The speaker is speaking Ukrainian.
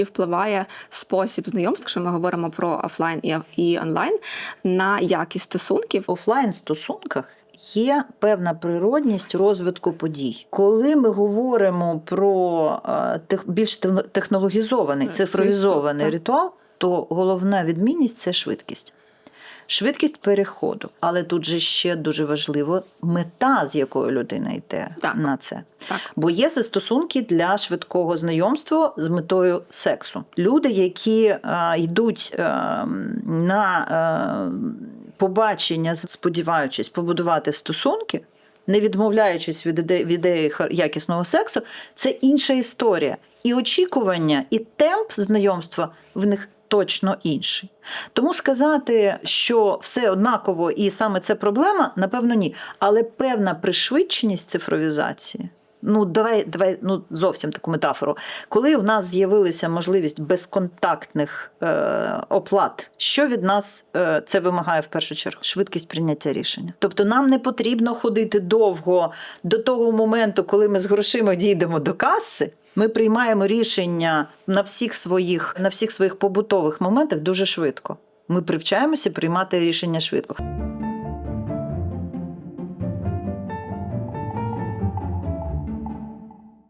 чи впливає спосіб знайомств, якщо ми говоримо про офлайн і, онлайн, на якість стосунків? В офлайн стосунках є певна природність розвитку подій. Коли ми говоримо про е, тех, більш техно- технологізований, цифровізований ритуал, то головна відмінність це швидкість. Швидкість переходу, але тут же ще дуже важливо мета, з якою людина йде Так. на це. Так. Бо є застосунки для швидкого знайомства з метою сексу. Люди, які е, йдуть е, на е, побачення, сподіваючись побудувати стосунки, не відмовляючись від ідеї, від ідеї якісного сексу, це інша історія. І очікування, і темп знайомства в них точно інший. Тому сказати, що все однаково і саме це проблема, напевно, ні. Але певна пришвидшеність цифровізації. Ну, давай, давай ну, зовсім таку метафору. Коли у нас з'явилася можливість безконтактних е, оплат, що від нас е, це вимагає в першу чергу? Швидкість прийняття рішення. Тобто нам не потрібно ходити довго до того моменту, коли ми з грошима дійдемо до каси. Ми приймаємо рішення на всіх своїх, на всіх своїх побутових моментах дуже швидко. Ми привчаємося приймати рішення швидко.